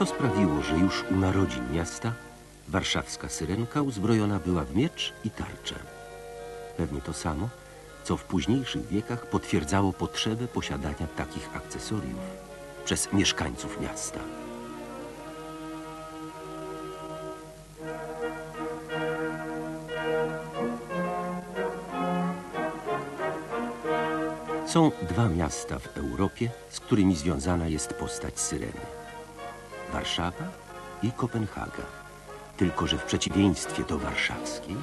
Co sprawiło, że już u narodzin miasta warszawska syrenka uzbrojona była w miecz i tarczę? Pewnie to samo, co w późniejszych wiekach potwierdzało potrzebę posiadania takich akcesoriów przez mieszkańców miasta. Są dwa miasta w Europie, z którymi związana jest postać Syreny. Warszawa i Kopenhaga. Tylko, że w przeciwieństwie do warszawskiej,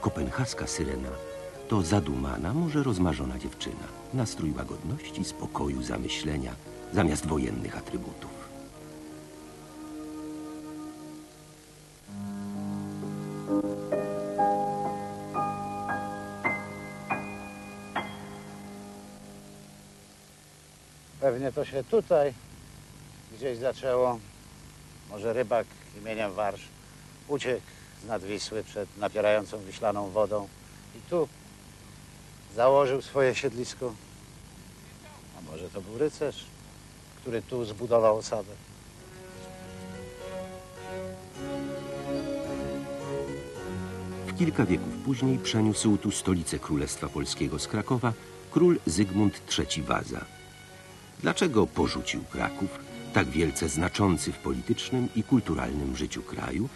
kopenhaska Syrena to zadumana, może rozmarzona dziewczyna. Nastrój łagodności, spokoju, zamyślenia, zamiast wojennych atrybutów. Pewnie to się tutaj gdzieś zaczęło. Może rybak imieniem Warsz uciekł z nad Wisły przed napierającą wiślaną wodą i tu założył swoje siedlisko. A może to był rycerz, który tu zbudował osadę. Kilka wieków później przeniósł tu stolicę Królestwa Polskiego z Krakowa król Zygmunt III Waza. Dlaczego porzucił Kraków, tak wielce znaczący w politycznym i kulturalnym życiu kraju,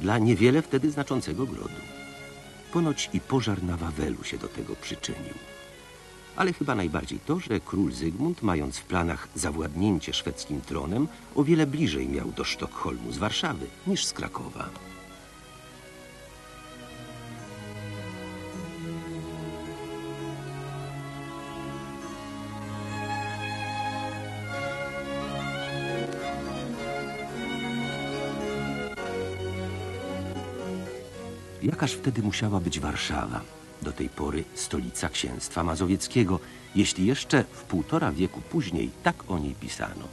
dla niewiele wtedy znaczącego grodu? Ponoć i pożar na Wawelu się do tego przyczynił. Ale chyba najbardziej to, że król Zygmunt, mając w planach zawładnięcie szwedzkim tronem, o wiele bliżej miał do Sztokholmu z Warszawy niż z Krakowa. Jakaż wtedy musiała być Warszawa, do tej pory stolica księstwa mazowieckiego, jeśli jeszcze w półtora wieku później tak o niej pisano.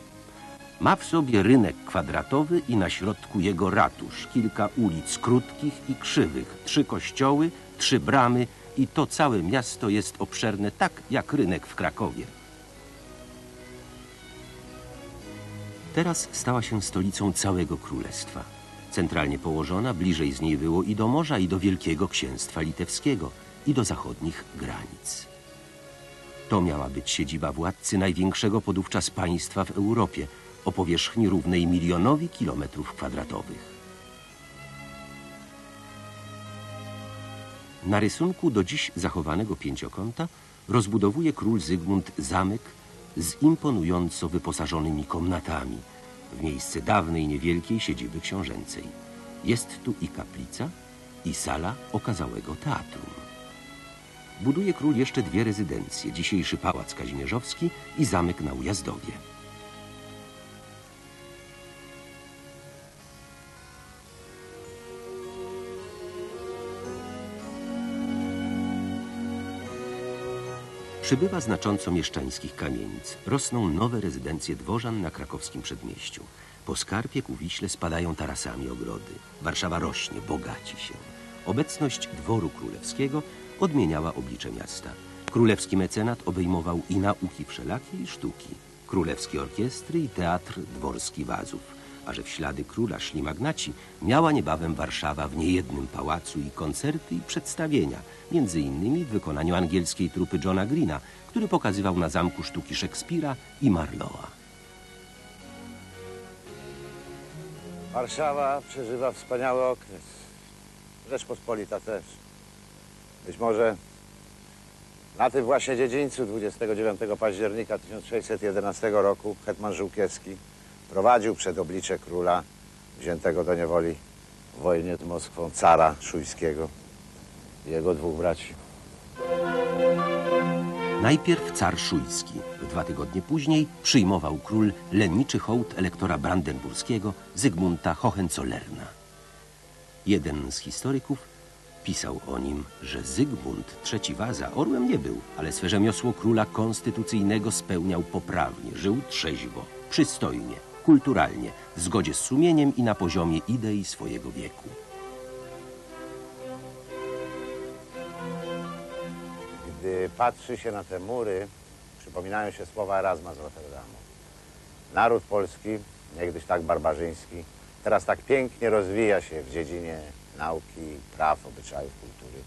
Ma w sobie rynek kwadratowy i na środku jego ratusz, kilka ulic krótkich i krzywych, trzy kościoły, trzy bramy i to całe miasto jest obszerne tak jak rynek w Krakowie. Teraz stała się stolicą całego królestwa. Centralnie położona, bliżej z niej było i do morza, i do Wielkiego Księstwa Litewskiego, i do zachodnich granic. To miała być siedziba władcy największego podówczas państwa w Europie, o powierzchni równej milionowi kilometrów kwadratowych. Na rysunku do dziś zachowanego pięciokąta rozbudowuje król Zygmunt zamek z imponująco wyposażonymi komnatami w miejsce dawnej niewielkiej siedziby książęcej. Jest tu i kaplica, i sala okazałego teatrum. Buduje król jeszcze dwie rezydencje, dzisiejszy Pałac Kazimierzowski i zamek na Ujazdowie. Przybywa znacząco mieszczańskich kamienic. Rosną nowe rezydencje dworzan na krakowskim przedmieściu. Po skarpie ku Wiśle spadają tarasami ogrody. Warszawa rośnie, bogaci się. Obecność dworu królewskiego odmieniała oblicze miasta. Królewski mecenat obejmował i nauki wszelakie i sztuki. Królewskie orkiestry i teatr dworski wazów. A że w ślady króla szli magnaci, miała niebawem Warszawa w niejednym pałacu i koncerty i przedstawienia, między innymi w wykonaniu angielskiej trupy Johna Greena, który pokazywał na zamku sztuki Szekspira i Marlowa. Warszawa przeżywa wspaniały okres. Rzeczpospolita też. Być może na tym właśnie dziedzińcu 29 października 1611 roku hetman Żółkiewski prowadził przed oblicze króla wziętego do niewoli w wojnie z Moskwą cara Szujskiego i jego dwóch braci. Najpierw car szujski. Dwa tygodnie później przyjmował król lenniczy hołd elektora brandenburskiego Zygmunta Hohenzollerna. Jeden z historyków pisał o nim, że Zygmunt III Waza orłem nie był, ale swe rzemiosło króla konstytucyjnego spełniał poprawnie, żył trzeźwo, przystojnie, kulturalnie, w zgodzie z sumieniem i na poziomie idei swojego wieku. Gdy patrzy się na te mury, przypominają się słowa Erasma z Rotterdamu. naród polski, niegdyś tak barbarzyński, teraz tak pięknie rozwija się w dziedzinie nauki, praw, obyczajów, kultury.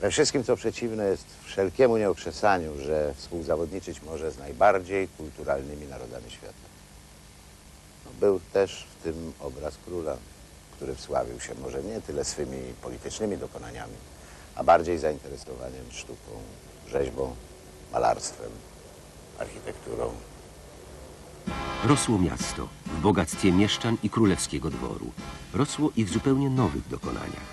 We wszystkim, co przeciwne jest wszelkiemu nieokrzesaniu, że współzawodniczyć może z najbardziej kulturalnymi narodami świata. Był też w tym obraz króla, który wsławił się może nie tyle swymi politycznymi dokonaniami, a bardziej zainteresowaniem sztuką, rzeźbą, malarstwem, architekturą. Rosło miasto w bogactwie mieszczan i królewskiego dworu. Rosło i w zupełnie nowych dokonaniach.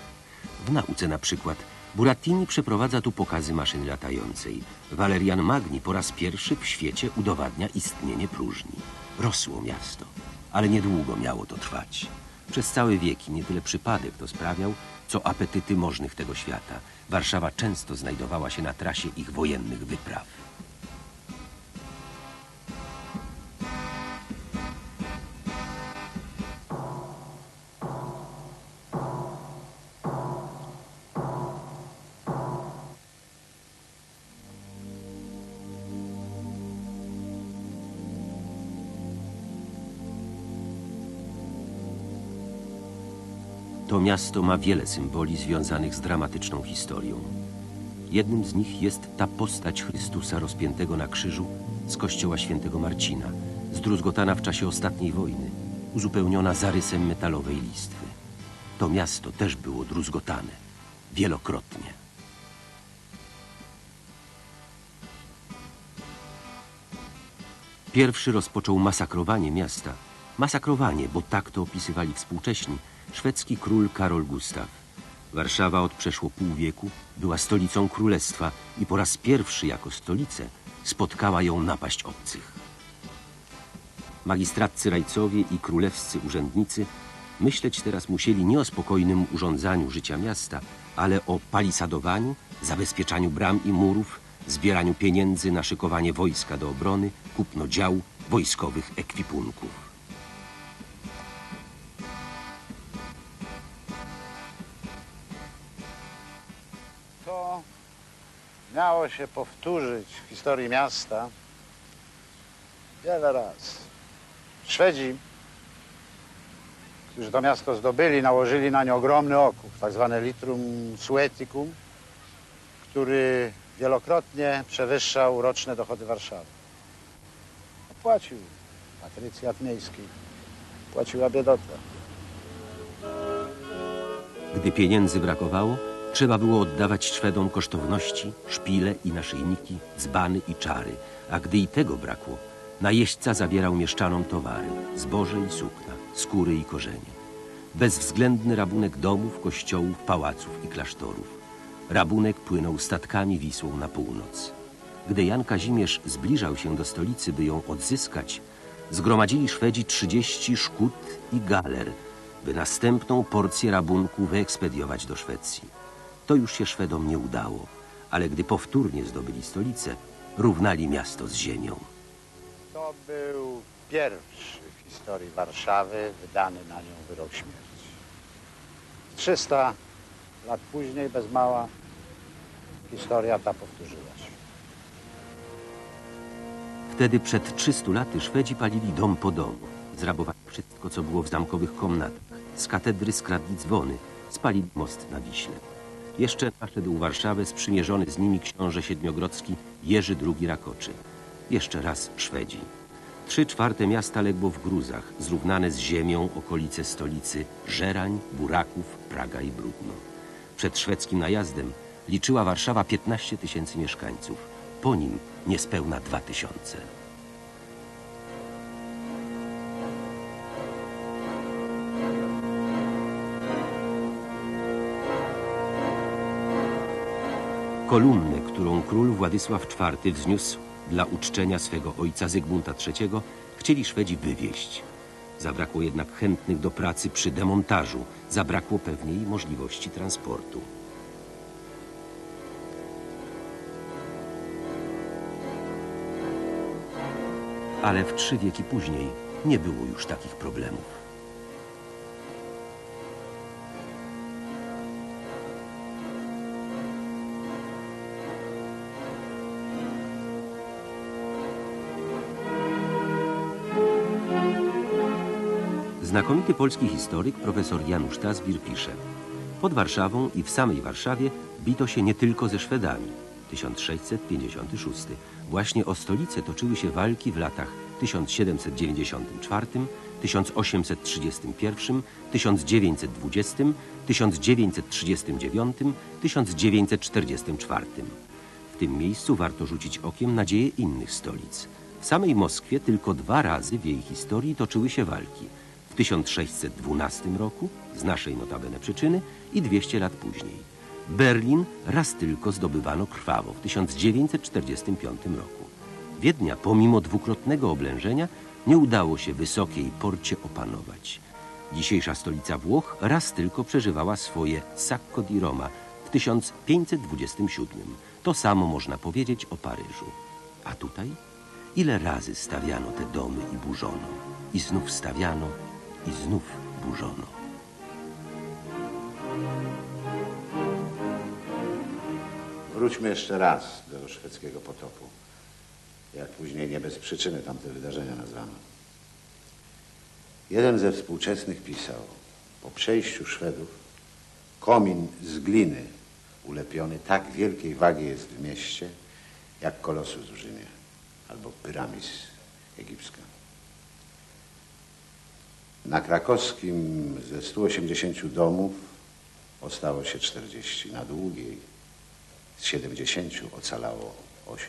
W nauce na przykład Burattini przeprowadza tu pokazy maszyn latającej. Valerian Magni po raz pierwszy w świecie udowadnia istnienie próżni. Rosło miasto, ale niedługo miało to trwać. Przez całe wieki nie tyle przypadek to sprawiał, co apetyty możnych tego świata. Warszawa często znajdowała się na trasie ich wojennych wypraw. Miasto ma wiele symboli związanych z dramatyczną historią. Jednym z nich jest ta postać Chrystusa rozpiętego na krzyżu z kościoła świętego Marcina, zdruzgotana w czasie ostatniej wojny, uzupełniona zarysem metalowej listwy. To miasto też było druzgotane. Wielokrotnie. Pierwszy rozpoczął masakrowanie miasta. Masakrowanie, bo tak to opisywali współcześni, szwedzki król Karol Gustaw. Warszawa od przeszło pół wieku była stolicą królestwa i po raz pierwszy jako stolicę spotkała ją napaść obcych. Magistratcy rajcowie i królewscy urzędnicy myśleć teraz musieli nie o spokojnym urządzaniu życia miasta, ale o palisadowaniu, zabezpieczaniu bram i murów, zbieraniu pieniędzy na szykowanie wojska do obrony, kupno dział, wojskowych ekwipunków. Się powtórzyć w historii miasta wiele razy. Szwedzi, którzy to miasto zdobyli, nałożyli na nie ogromny okup, tak zwane litrum sueticum, który wielokrotnie przewyższał roczne dochody Warszawy. Płacił patrycjat miejski, płaciła biedota. Gdy pieniędzy brakowało, trzeba było oddawać Szwedom kosztowności, szpile i naszyjniki, dzbany i czary, a gdy i tego brakło, najeźdźca zabierał mieszczanom towary, zboże i sukna, skóry i korzenie. Bezwzględny rabunek domów, kościołów, pałaców i klasztorów. Rabunek płynął statkami Wisłą na północ. Gdy Jan Kazimierz zbliżał się do stolicy, by ją odzyskać, zgromadzili Szwedzi 30 szkód i galer, by następną porcję rabunku wyekspediować do Szwecji. To już się Szwedom nie udało, ale gdy powtórnie zdobyli stolicę, równali miasto z ziemią. To był pierwszy w historii Warszawy wydany na nią wyrok śmierci. 300 lat później, bez mała, historia ta powtórzyła się. Wtedy przed 300 laty Szwedzi palili dom po domu. Zrabowali wszystko, co było w zamkowych komnatach. Z katedry skradli dzwony, spalili most na Wiśle. Jeszcze naszedł Warszawę sprzymierzony z nimi książę siedmiogrodzki Jerzy II Rakoczy. Jeszcze raz Szwedzi. Trzy czwarte miasta legło w gruzach, zrównane z ziemią okolice stolicy Żerań, Buraków, Praga i Brudno. Przed szwedzkim najazdem liczyła Warszawa 15 tysięcy mieszkańców. Po nim niespełna 2 tysiące. Kolumnę, którą król Władysław IV wzniósł dla uczczenia swego ojca Zygmunta III, chcieli Szwedzi wywieźć. Zabrakło jednak chętnych do pracy przy demontażu, zabrakło pewnej możliwości transportu. Ale w trzy wieki później nie było już takich problemów. Znakomity polski historyk profesor Janusz Tazbir pisze Pod Warszawą i w samej Warszawie bito się nie tylko ze Szwedami. 1656. Właśnie o stolicę toczyły się walki w latach 1794, 1831, 1920, 1939, 1944. W tym miejscu warto rzucić okiem na dzieje innych stolic. W samej Moskwie tylko dwa razy w jej historii toczyły się walki. W 1612 roku, z naszej notabene przyczyny, i 200 lat później. Berlin raz tylko zdobywano krwawo w 1945 roku. Wiednia, pomimo dwukrotnego oblężenia, nie udało się wysokiej porcie opanować. Dzisiejsza stolica Włoch raz tylko przeżywała swoje Sacco di Roma w 1527. To samo można powiedzieć o Paryżu. A tutaj? Ile razy stawiano te domy i burzono? I znów stawiano, i znów burzono. Wróćmy jeszcze raz do szwedzkiego potopu. Jak później nie bez przyczyny tamte wydarzenia nazwano. Jeden ze współczesnych pisał, po przejściu Szwedów komin z gliny ulepiony tak wielkiej wagi jest w mieście, jak Kolosus w Rzymie albo Pyramis egipska. Na krakowskim ze 180 domów ostało się 40, na długiej z 70 ocalało 8.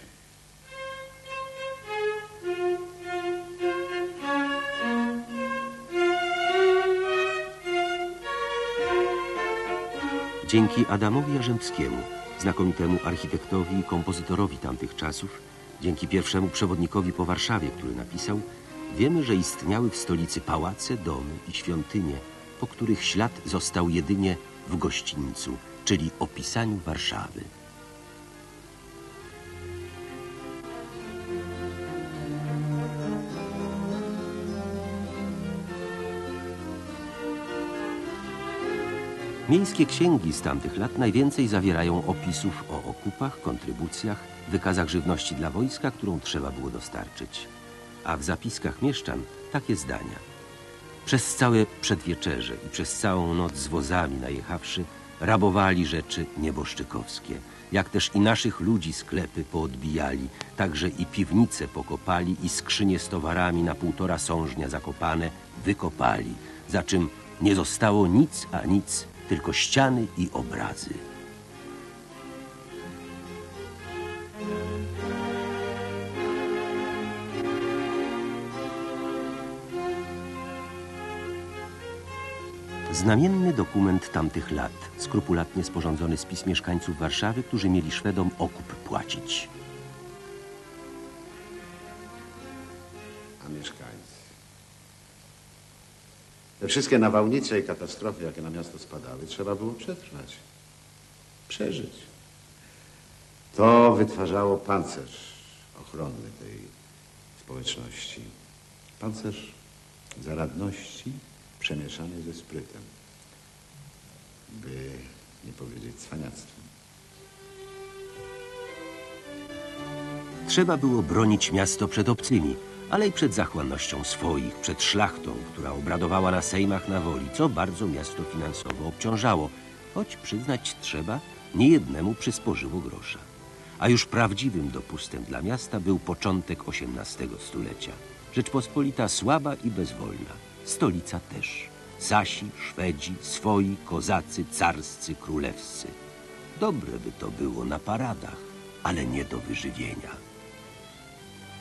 Dzięki Adamowi Jarzębskiemu, znakomitemu architektowi i kompozytorowi tamtych czasów, dzięki pierwszemu przewodnikowi po Warszawie, który napisał, wiemy, że istniały w stolicy pałace, domy i świątynie, po których ślad został jedynie w gościńcu, czyli opisaniu Warszawy. Miejskie księgi z tamtych lat najwięcej zawierają opisów o okupach, kontrybucjach, wykazach żywności dla wojska, którą trzeba było dostarczyć. A w zapiskach mieszczan takie zdania. Przez całe przedwieczerze i przez całą noc z wozami najechawszy, rabowali rzeczy nieboszczykowskie, jak też i naszych ludzi sklepy poodbijali, także i piwnice pokopali i skrzynie z towarami na półtora sążnia zakopane wykopali, za czym nie zostało nic a nic, tylko ściany i obrazy. Znamienny dokument tamtych lat, skrupulatnie sporządzony spis mieszkańców Warszawy, którzy mieli Szwedom okup płacić. a mieszkańcy. Te wszystkie nawałnice i katastrofy, jakie na miasto spadały, trzeba było przetrwać. Przeżyć. To wytwarzało pancerz ochronny tej społeczności. Pancerz zaradności przemieszany ze sprytem. By nie powiedzieć cwaniactwem. Trzeba było bronić miasto przed obcymi, ale i przed zachłannością swoich, przed szlachtą, która obradowała na sejmach na woli, co bardzo miasto finansowo obciążało, choć przyznać trzeba, niejednemu przysporzyło grosza. A już prawdziwym dopustem dla miasta był początek XVIII stulecia. Rzeczpospolita słaba i bezwolna, stolica też. Sasi, Szwedzi, swoi, kozacy, carscy, królewscy. Dobre by to było na paradach, ale nie do wyżywienia.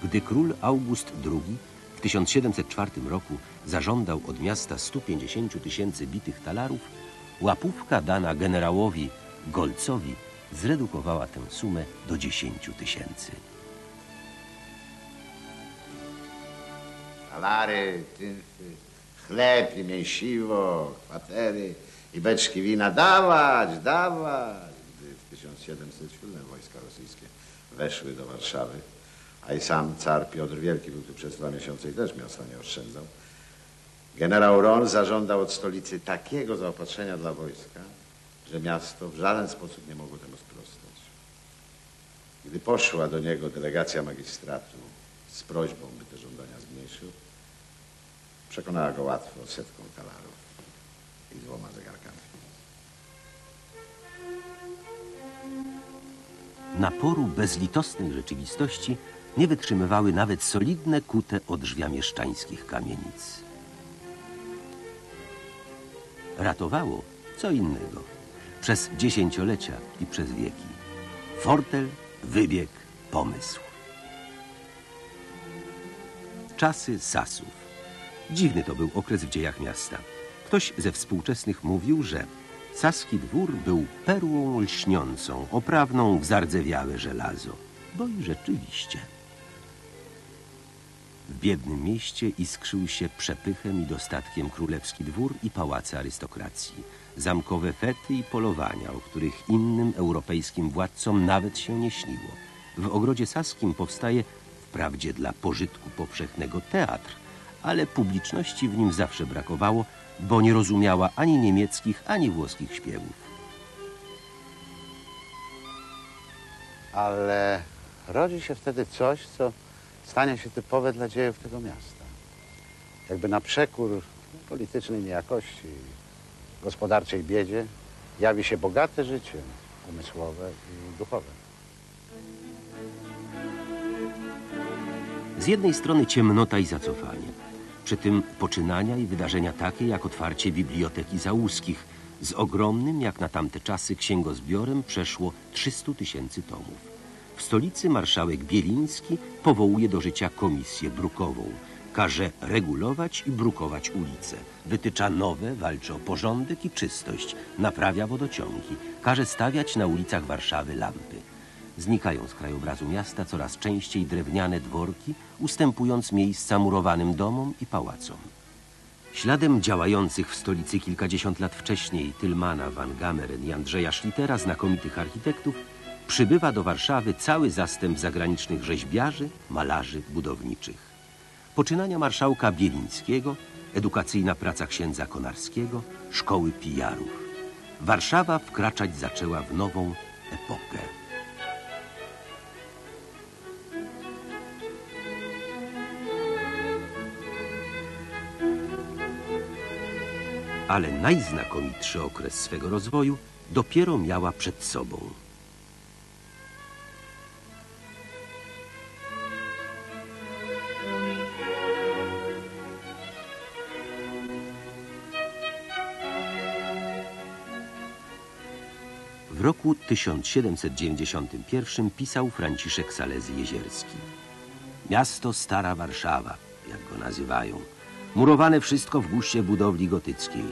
Gdy król August II w 1704 roku zażądał od miasta 150 tysięcy bitych talarów, łapówka dana generałowi Golcowi zredukowała tę sumę do 10 tysięcy. Talary, tyfy, chleb i mięsiwo, kwatery i beczki wina dawać, dawać. Gdy w 1707 wojska rosyjskie weszły do Warszawy, a i sam car Piotr Wielki był tu przez dwa miesiące i też miasta nie oszczędzał, generał Ron zażądał od stolicy takiego zaopatrzenia dla wojska, że miasto w żaden sposób nie mogło temu sprostać. Gdy poszła do niego delegacja magistratu z prośbą, by te żądania zmniejszył, Przekonała go łatwo setką talarów i dwoma zegarkami. Naporu bezlitosnej rzeczywistości nie wytrzymywały nawet solidne, kute odrzwia mieszczańskich kamienic. Ratowało co innego. Przez dziesięciolecia i przez wieki. Fortel, wybieg, pomysł. Czasy Sasów. Dziwny to był okres w dziejach miasta. Ktoś ze współczesnych mówił, że Saski dwór był perłą lśniącą, oprawną w zardzewiałe żelazo. Bo i rzeczywiście. W biednym mieście iskrzył się przepychem i dostatkiem królewski dwór i pałace arystokracji. Zamkowe fety i polowania, o których innym europejskim władcom nawet się nie śniło. W ogrodzie saskim powstaje wprawdzie dla pożytku powszechnego teatr, ale publiczności w nim zawsze brakowało, bo nie rozumiała ani niemieckich, ani włoskich śpiewów. Ale rodzi się wtedy coś, co stanie się typowe dla dziejów tego miasta. Jakby na przekór politycznej niejakości, gospodarczej biedzie, jawi się bogate życie umysłowe i duchowe. Z jednej strony ciemnota i zacofanie. Przy tym poczynania i wydarzenia takie jak otwarcie biblioteki załuskich z ogromnym, jak na tamte czasy, księgozbiorem przeszło 300 tysięcy tomów. W stolicy marszałek Bieliński powołuje do życia komisję brukową. Każe regulować i brukować ulice. Wytycza nowe, walczy o porządek i czystość. Naprawia wodociągi. Każe stawiać na ulicach Warszawy lampy. Znikają z krajobrazu miasta coraz częściej drewniane dworki, ustępując miejsca murowanym domom i pałacom. Śladem działających w stolicy kilkadziesiąt lat wcześniej Tylmana, Van Gameren i Andrzeja Schlittera, znakomitych architektów, przybywa do Warszawy cały zastęp zagranicznych rzeźbiarzy, malarzy, budowniczych. Poczynania marszałka Bielińskiego, edukacyjna praca księdza Konarskiego, szkoły pijarów. Warszawa wkraczać zaczęła w nową epokę. Ale najznakomitszy okres swego rozwoju dopiero miała przed sobą. W roku 1791 pisał Franciszek Salezy Jezierski. Miasto Stara Warszawa, jak go nazywają. Murowane wszystko w guście budowli gotyckiej,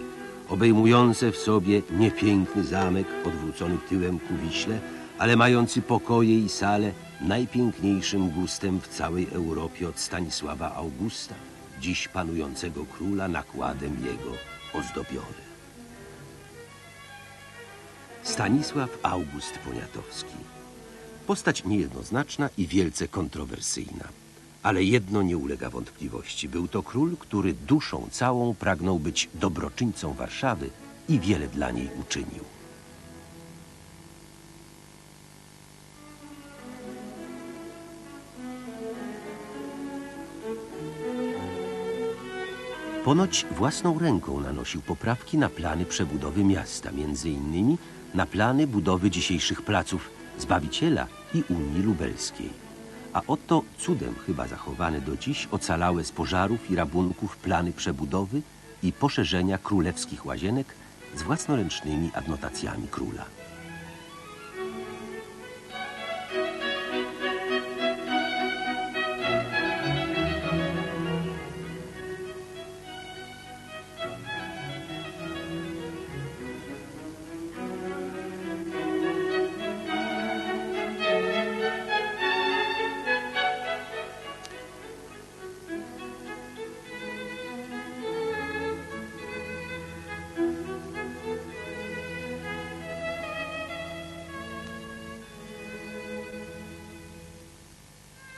obejmujące w sobie niepiękny zamek odwrócony tyłem ku Wiśle, ale mający pokoje i sale najpiękniejszym gustem w całej Europie od Stanisława Augusta, dziś panującego króla nakładem jego ozdobiony. Stanisław August Poniatowski. Postać niejednoznaczna i wielce kontrowersyjna. Ale jedno nie ulega wątpliwości. Był to król, który duszą całą pragnął być dobroczyńcą Warszawy i wiele dla niej uczynił. Ponoć własną ręką nanosił poprawki na plany przebudowy miasta, między innymi na plany budowy dzisiejszych placów Zbawiciela i Unii Lubelskiej. A oto cudem chyba zachowane do dziś ocalałe z pożarów i rabunków plany przebudowy i poszerzenia królewskich łazienek z własnoręcznymi adnotacjami króla.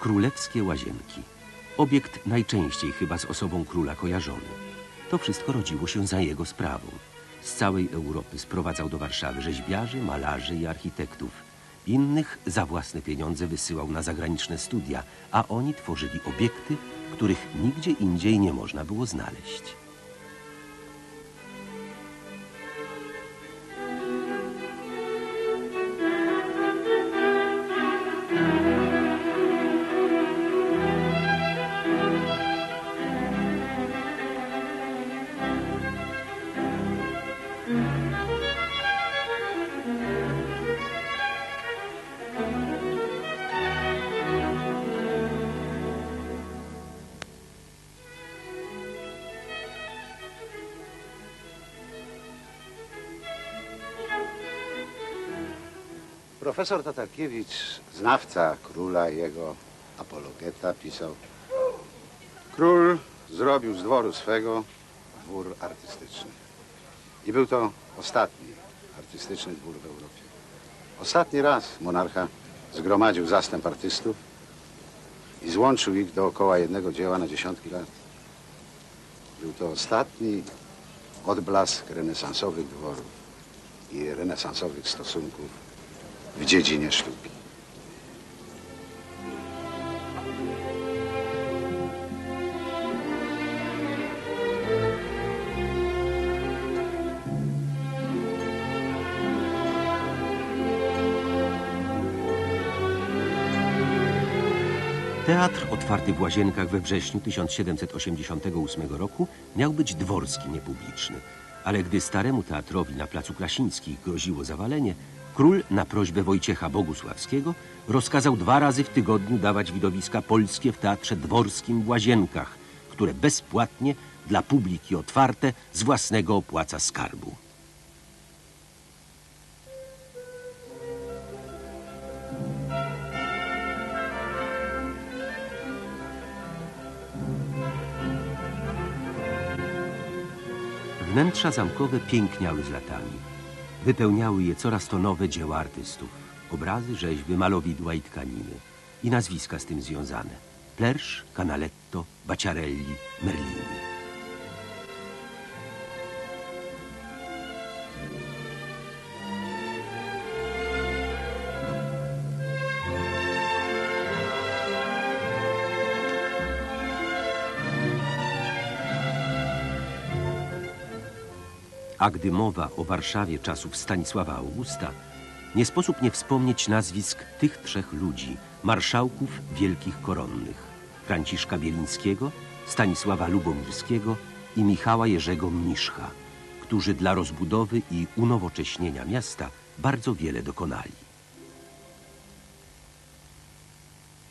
Królewskie łazienki. Obiekt najczęściej chyba z osobą króla kojarzony. To wszystko rodziło się za jego sprawą. Z całej Europy sprowadzał do Warszawy rzeźbiarzy, malarzy i architektów. Innych za własne pieniądze wysyłał na zagraniczne studia, a oni tworzyli obiekty, których nigdzie indziej nie można było znaleźć. Profesor Tatarkiewicz, znawca króla i jego apologeta, pisał Król zrobił z dworu swego dwór artystyczny. I był to ostatni artystyczny dwór w Europie. Ostatni raz monarcha zgromadził zastęp artystów i złączył ich dookoła jednego dzieła na dziesiątki lat. Był to ostatni odblask renesansowych dworów i renesansowych stosunków w dziedzinie sztuki. Teatr otwarty w Łazienkach we wrześniu 1788 roku miał być dworski, niepubliczny. Ale gdy staremu teatrowi na placu Krasińskich groziło zawalenie, król na prośbę Wojciecha Bogusławskiego rozkazał dwa razy w tygodniu dawać widowiska polskie w teatrze dworskim w Łazienkach, które bezpłatnie dla publiki otwarte z własnego opłaca skarbu. Wnętrza zamkowe piękniały z latami. Wypełniały je coraz to nowe dzieła artystów. Obrazy, rzeźby, malowidła i tkaniny. I nazwiska z tym związane. Plersz, Canaletto, Baciarelli, Merlini. A gdy mowa o Warszawie czasów Stanisława Augusta, nie sposób nie wspomnieć nazwisk tych trzech ludzi, marszałków wielkich koronnych. Franciszka Bielińskiego, Stanisława Lubomirskiego i Michała Jerzego Mniszcha, którzy dla rozbudowy i unowocześnienia miasta bardzo wiele dokonali.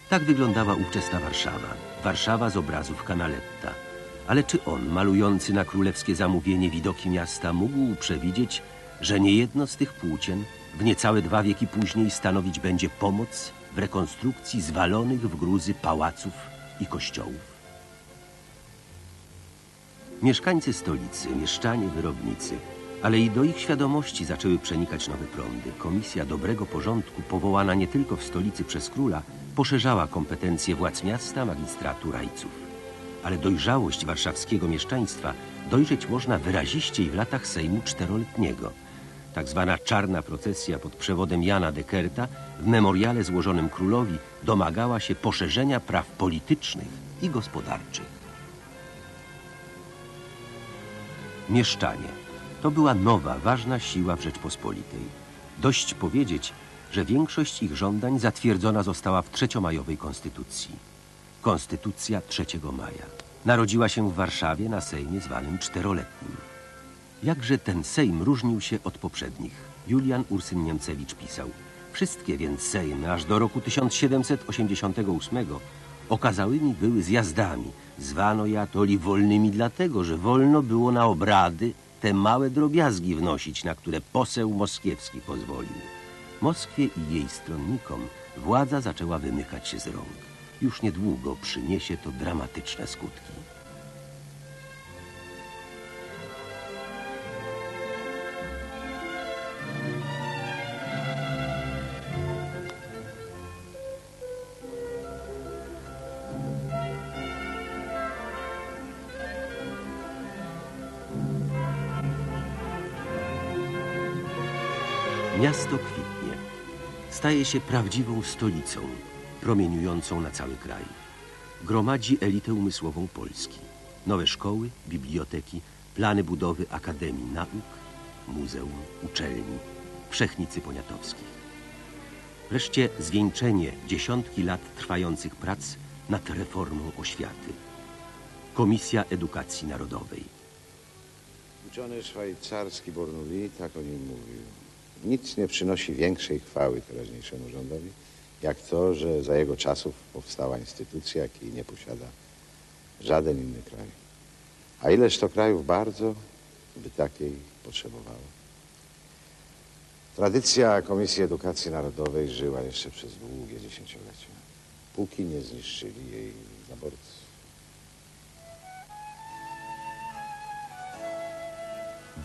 Tak wyglądała ówczesna Warszawa. Warszawa z obrazów Canaletta. Ale czy on, malujący na królewskie zamówienie widoki miasta, mógł przewidzieć, że niejedno z tych płócien w niecałe dwa wieki później stanowić będzie pomoc w rekonstrukcji zwalonych w gruzy pałaców i kościołów? Mieszkańcy stolicy, mieszczanie, wyrobnicy, ale i do ich świadomości zaczęły przenikać nowe prądy. Komisja Dobrego Porządku, powołana nie tylko w stolicy przez króla, poszerzała kompetencje władz miasta, magistratu, rajców ale dojrzałość warszawskiego mieszczaństwa dojrzeć można wyraziściej w latach Sejmu Czteroletniego. Tak zwana czarna procesja pod przewodem Jana Dekerta w memoriale złożonym królowi domagała się poszerzenia praw politycznych i gospodarczych. Mieszczanie to była nowa, ważna siła w Rzeczpospolitej. Dość powiedzieć, że większość ich żądań zatwierdzona została w trzeciomajowej konstytucji. Konstytucja 3 maja. Narodziła się w Warszawie na Sejmie zwanym Czteroletnim. Jakże ten Sejm różnił się od poprzednich? Julian Ursyn Niemcewicz pisał. Wszystkie więc Sejmy aż do roku 1788 okazałymi były zjazdami. Zwano je atoli wolnymi dlatego, że wolno było na obrady te małe drobiazgi wnosić, na które poseł moskiewski pozwolił. Moskwie i jej stronnikom władza zaczęła wymykać się z rąk już niedługo przyniesie to dramatyczne skutki. Miasto kwitnie. staje się prawdziwą stolicą, promieniującą na cały kraj. Gromadzi elitę umysłową Polski. Nowe szkoły, biblioteki, plany budowy Akademii Nauk, muzeum, uczelni, wszechnicy poniatowskich. Wreszcie zwieńczenie dziesiątki lat trwających prac nad reformą oświaty. Komisja Edukacji Narodowej. Uczony szwajcarski Bornowi tak o nim mówił. Nic nie przynosi większej chwały teraźniejszemu rządowi, jak to, że za jego czasów powstała instytucja, jakiej nie posiada żaden inny kraj. A ileż to krajów bardzo by takiej potrzebowało. Tradycja Komisji Edukacji Narodowej żyła jeszcze przez długie dziesięciolecia, póki nie zniszczyli jej zaborcy.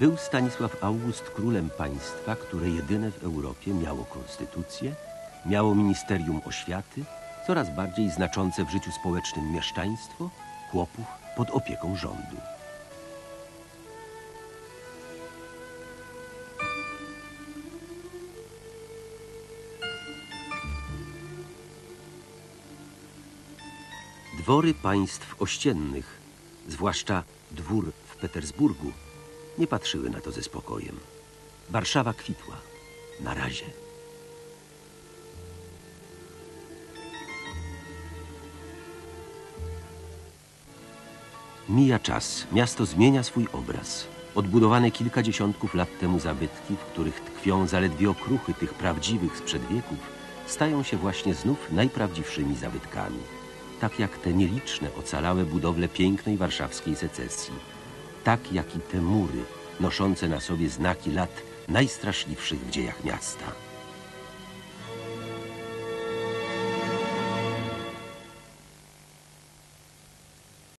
Był Stanisław August królem państwa, które jedyne w Europie miało konstytucję, miało ministerium oświaty, coraz bardziej znaczące w życiu społecznym mieszczaństwo, chłopów pod opieką rządu. Dwory państw ościennych, zwłaszcza dwór w Petersburgu, nie patrzyły na to ze spokojem. Warszawa kwitła. Na razie. Mija czas, miasto zmienia swój obraz. Odbudowane kilka dziesiątków lat temu zabytki, w których tkwią zaledwie okruchy tych prawdziwych sprzed wieków, stają się właśnie znów najprawdziwszymi zabytkami. Tak jak te nieliczne, ocalałe budowle pięknej warszawskiej secesji. Tak jak i te mury, noszące na sobie znaki lat najstraszliwszych w dziejach miasta.